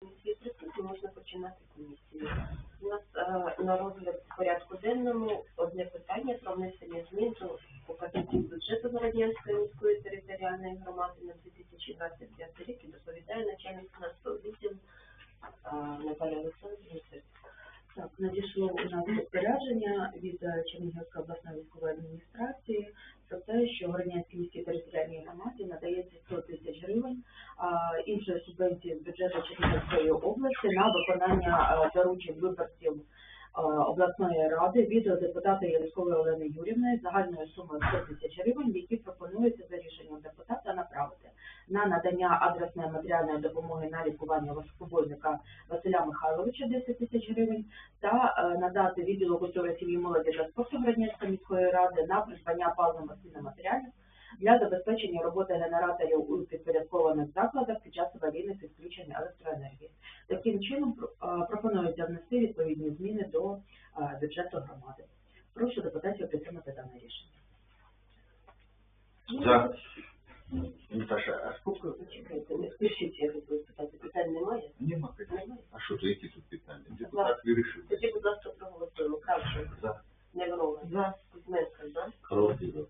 Присутні, можна починати комісію. У нас е, на розгляд в порядку денному одне питання про внесення змін до показників бюджету Городянської міської територіальної громади на 2025 рік і доповідає начальник фінансового відділу е, Наталя Олександрівна. Так, надійшло у нас розпорядження від е, Чернігівської обласної військової адміністрації про те, що Городнянській міській територіальній громаді надається 100 тисяч гривень іншої субвенції з бюджету Чернігівської області на виконання е, доручень виборців е, обласної ради від депутата Ярославої Олени Юрівни загальною сумою 100 тисяч гривень, які пропонується за рішенням депутата направити на надання адресної матеріальної допомоги на лікування важкобойника Василя Михайловича 10 тисяч гривень та е, надати відділу культури сім'ї молоді та спорту Градянської міської ради на придбання паливно-мастильних матеріалів для забезпечення роботи генераторів у підпорядкованих закладах під час аварійних відключень електроенергії. Таким чином е, пропонується внести відповідні зміни до е, бюджету громади. Прошу депутатів підтримати дане рішення. За. Наташа, а сколько? Чекайте, не спішіть, я хотіла спитати. Питань немає? Немає. А що то, які тут питання? Так вирішив. Тоді, будь ласка, проголосуємо. Кравченко, За. Неврова, За. Кузьменко, за. Коробки за.